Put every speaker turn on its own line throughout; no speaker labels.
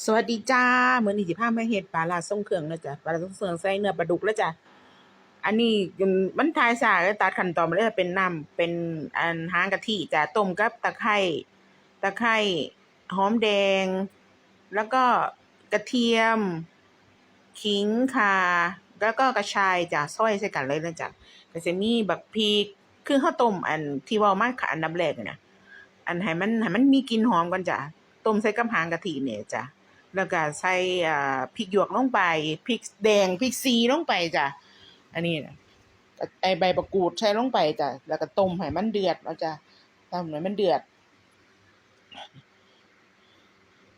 สวัสดีจ้าเหมือนี้สิพามาเฮ็ดปลาร้าทรงเครื่องนะจ้ะปลาร้าทรงเครื่องใส่เนื้อปลาดุกแล้วจ้ะอันนี้มมันทายสาตัดขั้นตอนมาเลยเป็นน้ำเป็นอันหางกะทิจ้ะต้มกับตะไคร้ตะไคร้หอมแดง แล้วก็กระเทียม ขิงข่าแล้วก็กระชายจ้ะซอยใส่กันเลยนะจ้ะก็สิมีบักพริกคือข้าวต้มอันที่เว้ามาค่ะอันดับแรกนี่นะอันให้มันให้มันมีกลิ่นหอมก่อนจ้ะต้มใส่กับหางกะทิเนี่ยจ้ะ แล้วก็ใส่อ่าพริกหยวกลงไปพริกแดงพริกซีลงไปจ้ะอันนี้ไอใบมะกูดใส่ลงไปจ้ะแล้วก็ต้มให้มันเดือดแล้วจ้ะต้มให้มันเดือด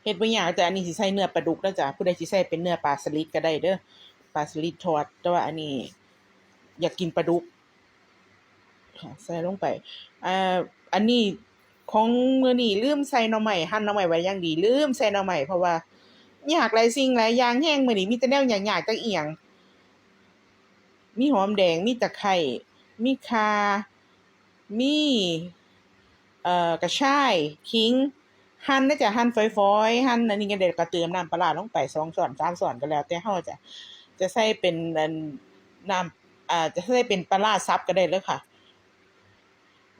เฮ็ดบ่ยากแต่อันนี้สิใส่เนื้อปลาดุกแล้วจ้ะผู้ใดสิใส่เป็นเนื้อปลาสลิดก็ได้เด้อปลาสลิดทอดแต่ว่าอันนี้ อยากกินปลาดุกใส่ลงไปอ่าอันนี้ของมื้อนี้ลืมใส่หน่อไม้หั่นหน่อไม้ไว้อย่างดีลืมใส่หน่อไม้เพราะว่า ยากหลายสิ่งหลายอย่างแฮงมื้อนี้มีแต่แนวยากๆจักอิหยังมีหอมแดงมีตะไคร้มีข่ามีเอ่อกระชายขิงหั่นเด้อจ้ะหั่นฝอยๆหั่นอันนี้ก็ได้ก็เติมน้ำปลาร้าลงไป2ช้อน3ช้อนก็แล้ว แต่เฮาจะจะใส่เป็นน้ำอ่าจะใส่เป็นปลาร้าสับก็ได้เลยค่ะ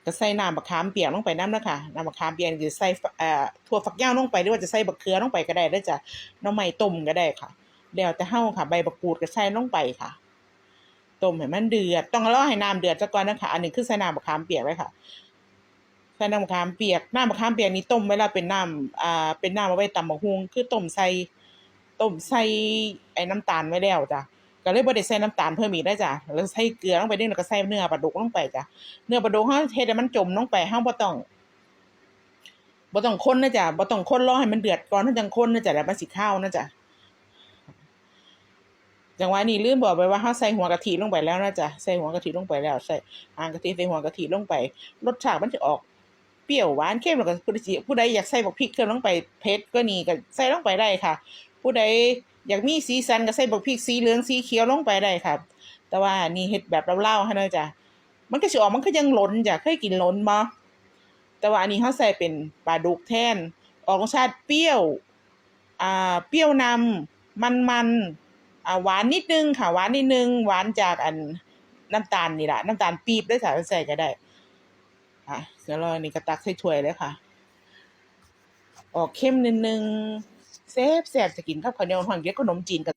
ก็ใส่น้ำมะขามเปียกลงไปน้ำเนาะค่ะน้ำมะขามเปียกนี่จะใส่เอ่อถั่วฝักยาวลงไปหรือว่าจะใส่บักเขือลงไปก็ได้เด้อจะน่อไม้ต้มก็ได้ค่ะแล้วแต่เฮาค่ะ ใบบักกูดก็ใส่ลงไปค่ะต้มให้มันเดือด ต้องรอให้น้ำเดือดซะก่อนนะคะ อันนี้คือใส่น้ำมะขามเปียกไว้ค่ะใส่น้ำมะขามเปียกน้ำมะขามเปียกนี่ต้มไว้แล้วเป็นน้ำอ่าเป็นน้ำเอาไว้ตำบักหุ่งคือต้มใส่ต้มใส่ไอ้น้ำตาลไว้แล้วจ้ะ ก็เลยบ่ได้ใส่น้ำตาลเพิ่มอีกได้จ้ะแล้วใส่เกลือลงไปนิดแล้วก็ใส่เนื้อปลาดุกลงไปจ้ะเนื้อปลาดุกเฮาเฮ็ดให้มันจมลงไปเฮาบ่ต้องบ่ต้องคนนะจ้ะบ่ต้องคนรอให้มันเดือดก่อนเฮาจังคนนะจ้ะแล้วมันสิคาวนะจ้ะจังหวะนี้ลืมบอกไปว่าเฮาใส่หัวกะทิลงไปแล้วนะจ้ะใส่หัวกะทิลงไปแล้วใส่หางกะทิใส่หัวกะทิลงไป รสชาติมันจะออกเปรี้ยวหวานเค็มแล้วก็ผู้ใดผู้ใดอยากใส่บักพริกเพิ่มลงไปเผ็ดก็นี่ก็ใส่ลงไปได้ค่ะ ผู้ใดอยากมีสีสันก็ใส่บักพริกสีเหลืองสีเขียวลงไปได้ครับ แต่ว่านี่เฮ็ดแบบเล่าๆให้เนาะจ้ะมันก็สิออกมันก็ยังหล้นจ้ะเคยกินหล้นบ่แต่ว่าอันนี้เฮาใส่เป็นปลาดุกแทน ออกรสชาติเปรี้ยวอ่าเปรี้ยวนำมันๆอ่าหวานนิดนึงค่ะหวานนิดนึง หวานจากอันน้ำตาลนี่แหละน้ำตาลปี๊บได้ค่ะใส่ก็ได้อะเดี๋ยวเราอันนี้ก็ตักใส่ถ้วยเลยค่ะ ออกเข้มนิดนึง แซ่บๆจะกินกับข้าวเหนียวห่อนเกี๊ยวขนมจีนกัน